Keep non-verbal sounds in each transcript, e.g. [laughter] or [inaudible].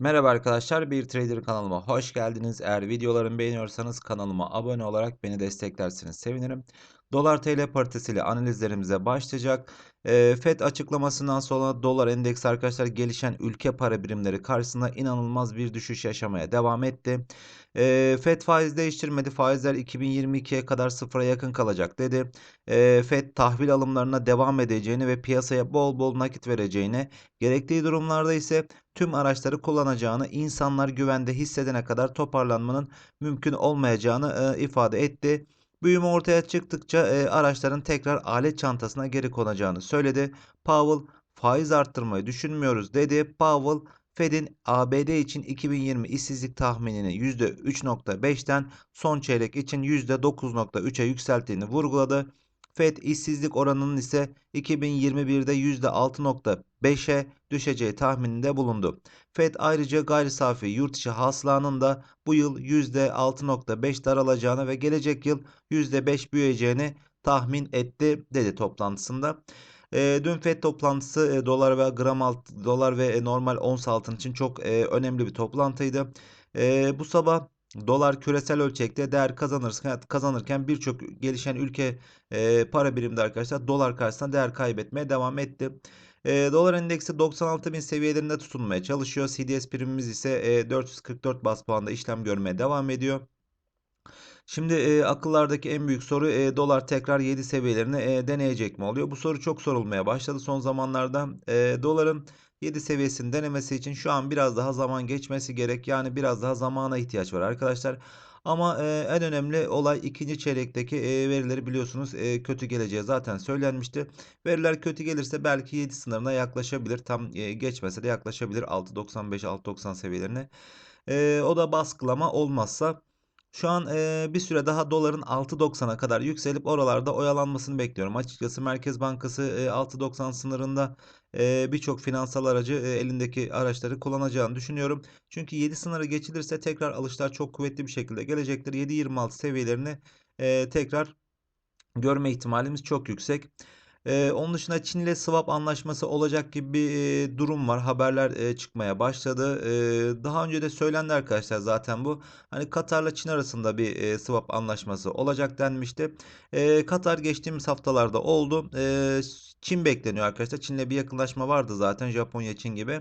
Merhaba arkadaşlar, bir Trader kanalıma hoş geldiniz. Eğer videolarımı beğeniyorsanız kanalıma abone olarak beni desteklerseniz sevinirim. Dolar TL paritesiyle analizlerimize başlayacak. E, FED açıklamasından sonra dolar endeksi arkadaşlar gelişen ülke para birimleri karşısında inanılmaz bir düşüş yaşamaya devam etti. E, FED faiz değiştirmedi. Faizler 2022'ye kadar sıfıra yakın kalacak dedi. E, FED tahvil alımlarına devam edeceğini ve piyasaya bol bol nakit vereceğini, gerektiği durumlarda ise tüm araçları kullanacağını, insanlar güvende hissedene kadar toparlanmanın mümkün olmayacağını e, ifade etti. Büyüme ortaya çıktıkça e, araçların tekrar alet çantasına geri konacağını söyledi. Powell faiz arttırmayı düşünmüyoruz dedi. Powell Fed'in ABD için 2020 işsizlik tahminini %3.5'ten son çeyrek için %9.3'e yükselttiğini vurguladı. Fed işsizlik oranının ise 2021'de %6.5'e düşeceği tahmininde bulundu. Fed ayrıca gayri safi yurt içi hasılanın da bu yıl %6.5 daralacağını ve gelecek yıl %5 büyüyeceğini tahmin etti dedi toplantısında. E, dün FED toplantısı e, dolar ve gram alt, dolar ve e, normal ons altın için çok e, önemli bir toplantıydı. E, bu sabah dolar küresel ölçekte değer kazanırken, kazanırken birçok gelişen ülke e, para birimde arkadaşlar dolar karşısında değer kaybetmeye devam etti. E, dolar endeksi 96 bin seviyelerinde tutunmaya çalışıyor. CDS primimiz ise e, 444 bas puanda işlem görmeye devam ediyor. Şimdi e, akıllardaki en büyük soru e, dolar tekrar 7 seviyelerini e, deneyecek mi oluyor? Bu soru çok sorulmaya başladı son zamanlarda. E, doların 7 seviyesini denemesi için şu an biraz daha zaman geçmesi gerek. Yani biraz daha zamana ihtiyaç var arkadaşlar. Ama e, en önemli olay ikinci çeyrekteki e, verileri biliyorsunuz e, kötü geleceği zaten söylenmişti. Veriler kötü gelirse belki 7 sınırına yaklaşabilir. Tam e, geçmese de yaklaşabilir 6.95-6.90 seviyelerine. E, o da baskılama olmazsa şu an e, bir süre daha doların 6.90'a kadar yükselip oralarda oyalanmasını bekliyorum. Açıkçası Merkez Bankası e, 6.90 sınırında e, birçok finansal aracı e, elindeki araçları kullanacağını düşünüyorum. Çünkü 7 sınırı geçilirse tekrar alışlar çok kuvvetli bir şekilde gelecektir. 7.26 seviyelerini e, tekrar görme ihtimalimiz çok yüksek. Ee, onun dışında Çin ile swap anlaşması olacak gibi bir e, durum var. Haberler e, çıkmaya başladı. E, daha önce de söylendi arkadaşlar zaten bu. Hani Katar'la Çin arasında bir e, swap anlaşması olacak denmişti. E, Katar geçtiğimiz haftalarda oldu. E, Çin bekleniyor arkadaşlar. Çin'le bir yakınlaşma vardı zaten Japonya, Çin gibi.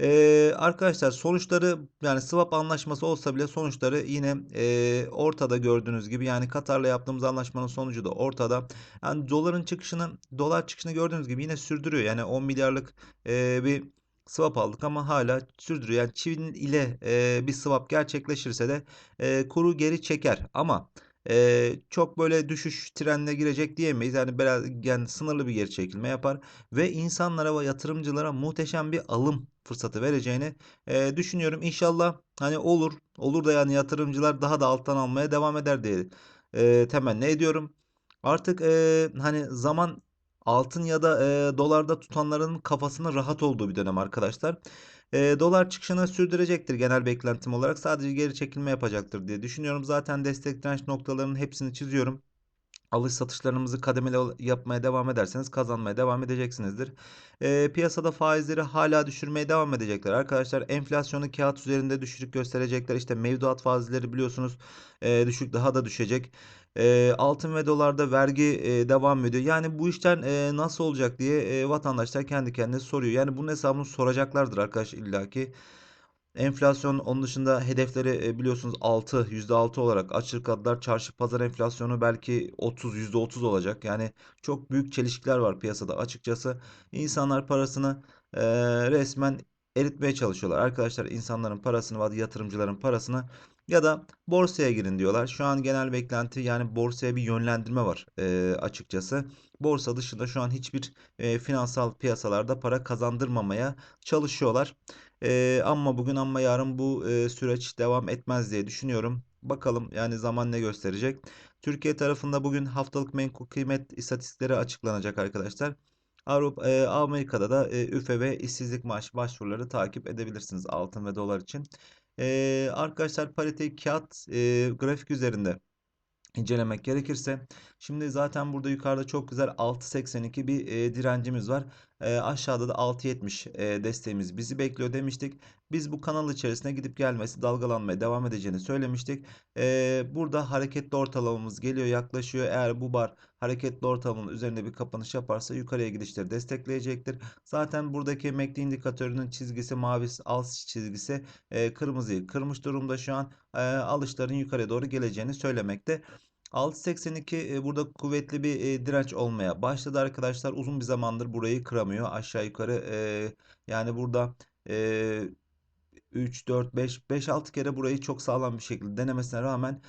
Ee, arkadaşlar sonuçları yani swap anlaşması olsa bile sonuçları yine e, ortada gördüğünüz gibi yani Katar'la yaptığımız anlaşmanın sonucu da ortada. Yani doların çıkışını dolar çıkışını gördüğünüz gibi yine sürdürüyor. Yani 10 milyarlık e, bir swap aldık ama hala sürdürüyor. Yani Çin ile e, bir swap gerçekleşirse de e, kuru geri çeker ama e, çok böyle düşüş trendine girecek diyemeyiz. Yani biraz yani sınırlı bir geri çekilme yapar ve insanlara ve yatırımcılara muhteşem bir alım fırsatı vereceğini e, düşünüyorum. İnşallah hani olur. Olur da yani yatırımcılar daha da alttan almaya devam eder diye e, temenni ediyorum. Artık e, hani zaman altın ya da e, dolarda tutanların kafasının rahat olduğu bir dönem arkadaşlar. E, dolar çıkışını sürdürecektir genel beklentim olarak. Sadece geri çekilme yapacaktır diye düşünüyorum. Zaten destek direnç noktalarının hepsini çiziyorum alış satışlarımızı kademeli yapmaya devam ederseniz kazanmaya devam edeceksinizdir. E, piyasada faizleri hala düşürmeye devam edecekler. Arkadaşlar enflasyonu kağıt üzerinde düşük gösterecekler. İşte mevduat faizleri biliyorsunuz e, düşük daha da düşecek. E, altın ve dolarda vergi e, devam ediyor. Yani bu işten e, nasıl olacak diye e, vatandaşlar kendi kendine soruyor. Yani bunun hesabını soracaklardır arkadaş illaki. Enflasyon onun dışında hedefleri e, biliyorsunuz 6, %6 olarak açıkladılar. Çarşı pazar enflasyonu belki 30, %30 olacak. Yani çok büyük çelişkiler var piyasada açıkçası. İnsanlar parasını e, resmen eritmeye çalışıyorlar. Arkadaşlar insanların parasını ve yatırımcıların parasını ya da borsaya girin diyorlar. Şu an genel beklenti yani borsaya bir yönlendirme var e, açıkçası. Borsa dışında şu an hiçbir e, finansal piyasalarda para kazandırmamaya çalışıyorlar. E, ama bugün ama yarın bu e, süreç devam etmez diye düşünüyorum. Bakalım yani zaman ne gösterecek. Türkiye tarafında bugün haftalık menkul kıymet istatistikleri açıklanacak arkadaşlar. Avrupa, e, Amerika'da da e, üfe ve işsizlik maaşı başvuruları takip edebilirsiniz altın ve dolar için. E, arkadaşlar parite kağıt e, grafik üzerinde incelemek gerekirse şimdi zaten burada yukarıda çok güzel 6.82 bir e, direncimiz var. E, aşağıda da 6.70 e, desteğimiz bizi bekliyor demiştik. Biz bu kanal içerisine gidip gelmesi dalgalanmaya devam edeceğini söylemiştik. E, burada hareketli ortalamamız geliyor yaklaşıyor. Eğer bu bar hareketli ortalamanın üzerinde bir kapanış yaparsa yukarıya gidişleri destekleyecektir. Zaten buradaki MACD indikatörünün çizgisi mavi alt çizgisi e, kırmızıyı kırmış durumda şu an. E, alışların yukarıya doğru geleceğini söylemekte. 6.82 e, burada kuvvetli bir e, direnç olmaya başladı arkadaşlar. Uzun bir zamandır burayı kıramıyor. Aşağı yukarı e, yani burada e, 3, 4, 5, 5-6 kere burayı çok sağlam bir şekilde denemesine rağmen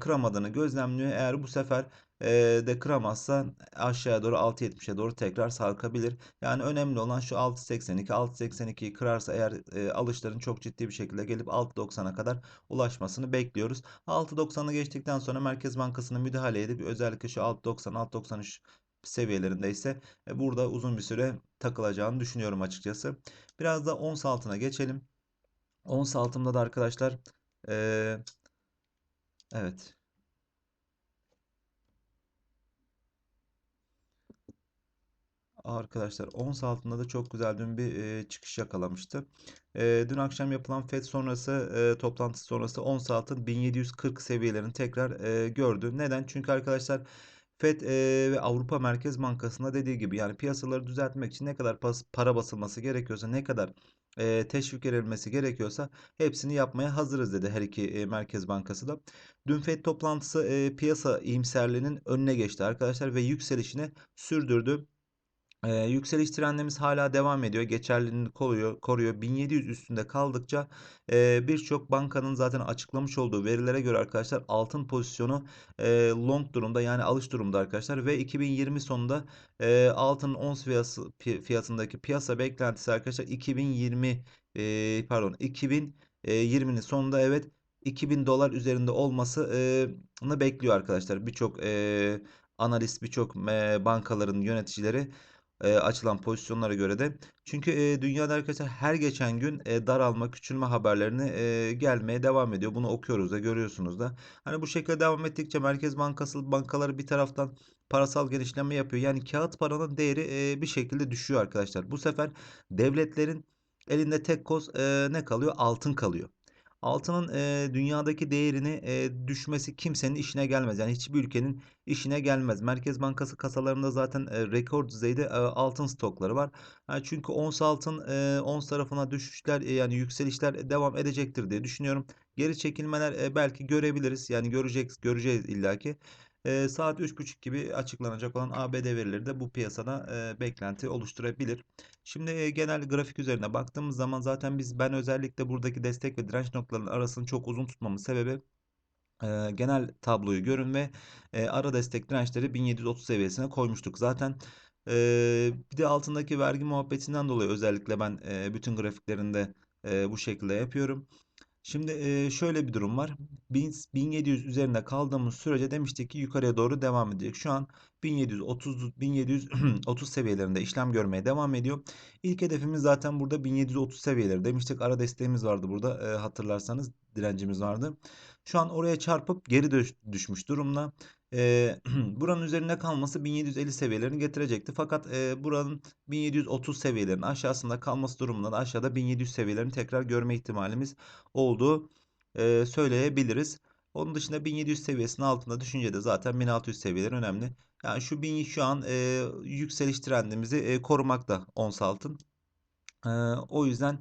kıramadığını gözlemliyor. Eğer bu sefer e, de kıramazsa aşağıya doğru 6.70'e doğru tekrar sarkabilir. Yani önemli olan şu 6.82, 6.82'yi kırarsa eğer e, alışların çok ciddi bir şekilde gelip 6.90'a kadar ulaşmasını bekliyoruz. 6.90'ı geçtikten sonra Merkez Bankası'nın müdahale edip özellikle şu 6.90, 6.93 seviyelerinde ise e, burada uzun bir süre takılacağını düşünüyorum açıkçası. Biraz da ons altına geçelim. Ons altımda da arkadaşlar ee, evet Arkadaşlar ons altında da çok güzel dün bir e, çıkış yakalamıştı. E, dün akşam yapılan FED sonrası e, toplantısı sonrası ons altın 1740 seviyelerini tekrar e, gördü. Neden? Çünkü arkadaşlar FED e, ve Avrupa Merkez Bankası'nda dediği gibi yani piyasaları düzeltmek için ne kadar pas, para basılması gerekiyorsa ne kadar e, teşvik verilmesi gerekiyorsa hepsini yapmaya hazırız dedi her iki e, Merkez Bankası da. Dün FED toplantısı e, piyasa iyimserliğinin önüne geçti arkadaşlar ve yükselişini sürdürdü. Ee, yükseliş trendimiz hala devam ediyor. Geçerliliğini koruyor. koruyor. 1700 üstünde kaldıkça e, birçok bankanın zaten açıklamış olduğu verilere göre arkadaşlar altın pozisyonu e, long durumda yani alış durumda arkadaşlar ve 2020 sonunda e, altın ons fiyası, fiyatındaki piyasa beklentisi arkadaşlar 2020 e, pardon 2020'nin sonunda evet 2000 dolar üzerinde olmasını bekliyor arkadaşlar. Birçok e, analist, birçok e, bankaların yöneticileri e, açılan pozisyonlara göre de. Çünkü e, dünyada arkadaşlar her geçen gün e, daralma, küçülme haberlerini e, gelmeye devam ediyor. Bunu okuyoruz da görüyorsunuz da. Hani bu şekilde devam ettikçe Merkez Bankası bankaları bir taraftan parasal genişleme yapıyor. Yani kağıt paranın değeri e, bir şekilde düşüyor arkadaşlar. Bu sefer devletlerin elinde tek koz e, ne kalıyor? Altın kalıyor. Altının e, dünyadaki değerini e, düşmesi kimsenin işine gelmez. Yani hiçbir ülkenin işine gelmez. Merkez Bankası kasalarında zaten e, rekor düzeyde e, altın stokları var. Yani çünkü ons altın e, ons tarafına düşüşler e, yani yükselişler devam edecektir diye düşünüyorum. Geri çekilmeler e, belki görebiliriz. Yani görecek göreceğiz illaki. E, saat 3.30 gibi açıklanacak olan ABD verileri de bu piyasada e, beklenti oluşturabilir. Şimdi e, genel grafik üzerine baktığımız zaman zaten biz ben özellikle buradaki destek ve direnç noktalarının arasını çok uzun tutmamın sebebi e, genel tabloyu görün ve e, ara destek dirençleri 1730 seviyesine koymuştuk. Zaten e, bir de altındaki vergi muhabbetinden dolayı özellikle ben e, bütün grafiklerinde e, bu şekilde yapıyorum. Şimdi şöyle bir durum var. 1700 üzerinde kaldığımız sürece demiştik ki yukarıya doğru devam edecek. Şu an 1730 1730 [clears throat] seviyelerinde işlem görmeye devam ediyor. İlk hedefimiz zaten burada 1730 seviyeleri demiştik. Ara desteğimiz vardı burada. Hatırlarsanız direncimiz vardı. Şu an oraya çarpıp geri düş, düşmüş durumda. E, [clears throat] buranın üzerinde kalması 1750 seviyelerini getirecekti. Fakat e, buranın 1730 seviyelerinin aşağısında kalması durumunda da aşağıda 1700 seviyelerini tekrar görme ihtimalimiz olduğu e, söyleyebiliriz. Onun dışında 1700 seviyesinin altında düşünce de zaten 1600 seviyeler önemli. Yani şu 1000 şu an e, yükseliş trendimizi e, korumakta ons altın. E, o yüzden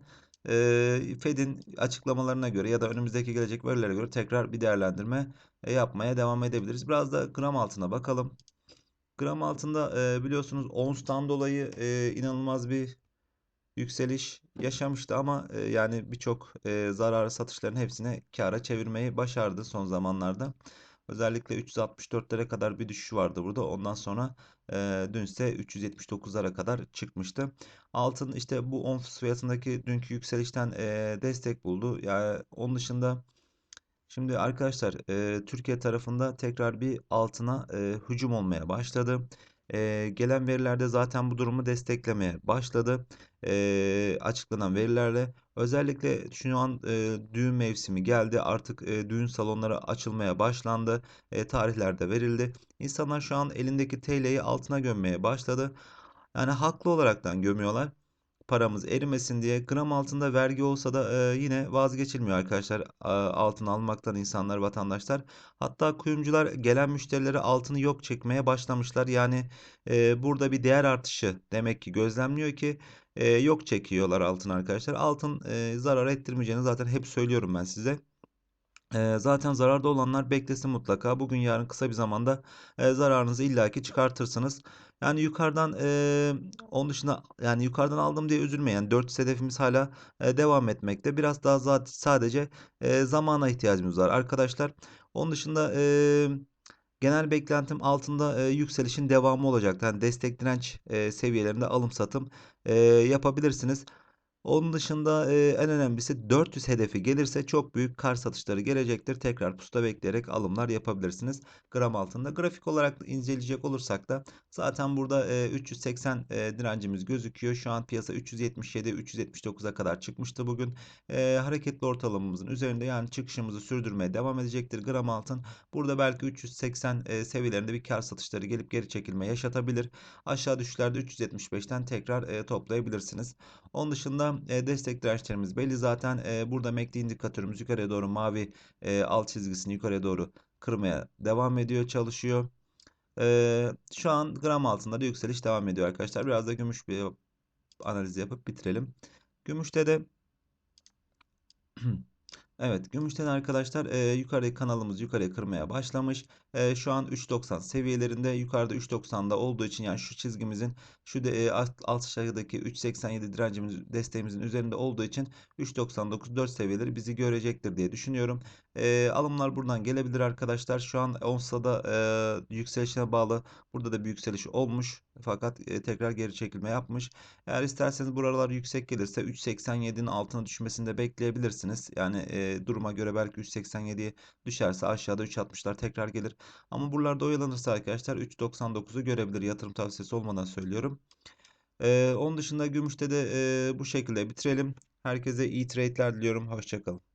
Fed'in açıklamalarına göre ya da önümüzdeki gelecek verilere göre tekrar bir değerlendirme e, yapmaya devam edebiliriz. Biraz da gram altına bakalım. Gram altında e, biliyorsunuz onstan dolayı e, inanılmaz bir yükseliş yaşamıştı ama yani birçok zararı satışların hepsini kâra çevirmeyi başardı son zamanlarda. Özellikle 364'lere kadar bir düşüş vardı burada. Ondan sonra e, dünse 379'lara kadar çıkmıştı. Altın işte bu ons fiyatındaki dünkü yükselişten e, destek buldu. Yani onun dışında Şimdi arkadaşlar e, Türkiye tarafında tekrar bir altına e, hücum olmaya başladı. E, gelen verilerde zaten bu durumu desteklemeye başladı. E, açıklanan verilerle özellikle şu an e, düğün mevsimi geldi. Artık e, düğün salonları açılmaya başlandı. E, tarihler verildi. İnsanlar şu an elindeki TL'yi altına gömmeye başladı. Yani haklı olaraktan gömüyorlar. Paramız erimesin diye. Gram altında vergi olsa da e, yine vazgeçilmiyor arkadaşlar. A, altın almaktan insanlar, vatandaşlar. Hatta kuyumcular gelen müşterilere altını yok çekmeye başlamışlar. Yani e, burada bir değer artışı demek ki gözlemliyor ki e, yok çekiyorlar altın arkadaşlar. Altın e, zarar ettirmeyeceğini zaten hep söylüyorum ben size. Eee, zaten zararda olanlar beklesin mutlaka. Bugün yarın kısa bir zamanda eee, zararınızı illaki çıkartırsınız. Yani yukarıdan eee onun dışında yani yukarıdan aldım diye üzülmeyin. Yani 400 hedefimiz hala eee, devam etmekte. Biraz daha za- sadece eee, zamana ihtiyacımız var arkadaşlar. Onun dışında eee, genel beklentim altında eee, yükselişin devamı olacak. Yani destek direnç eee, seviyelerinde alım satım eee, yapabilirsiniz. Onun dışında e, en önemlisi 400 hedefi gelirse çok büyük kar satışları gelecektir. Tekrar pusuda bekleyerek alımlar yapabilirsiniz. Gram altında grafik olarak inceleyecek olursak da zaten burada e, 380 e, direncimiz gözüküyor. Şu an piyasa 377 379'a kadar çıkmıştı bugün. Hareketli ortalamamızın üzerinde yani çıkışımızı sürdürmeye devam edecektir. Gram altın burada belki 380 e, seviyelerinde bir kar satışları gelip geri çekilme yaşatabilir. Aşağı düşüşlerde 375'ten tekrar toplayabilirsiniz. Onun dışında e, destek dirençlerimiz belli zaten. E, burada MACD indikatörümüz yukarıya doğru mavi e, alt çizgisini yukarıya doğru kırmaya devam ediyor, çalışıyor. Şu an gram altında da yükseliş devam ediyor arkadaşlar. Biraz da gümüş bir analiz yapıp bitirelim. Gümüşte de [clears throat] Evet, gümüşten arkadaşlar e, yukarıya kanalımız yukarıya kırmaya başlamış. E, şu an 3.90 seviyelerinde yukarıda 3.90'da olduğu için yani şu çizgimizin şu de, e, alt, alt aşağıdaki 3.87 direncimiz desteğimizin üzerinde olduğu için 3.99 4 seviyeleri bizi görecektir diye düşünüyorum. E, alımlar buradan gelebilir arkadaşlar. Şu an onsada e, yükselişine bağlı burada da bir yükseliş olmuş. Fakat e, tekrar geri çekilme yapmış. Eğer isterseniz buralar yüksek gelirse 3.87'nin altına düşmesini de bekleyebilirsiniz. Yani e, duruma göre belki 3.87'ye düşerse aşağıda 3.60'lar tekrar gelir. Ama buralarda oyalanırsa arkadaşlar 3.99'u görebilir. Yatırım tavsiyesi olmadan söylüyorum. E, onun dışında gümüşte de e, bu şekilde bitirelim. Herkese iyi trade'ler diliyorum. Hoşçakalın.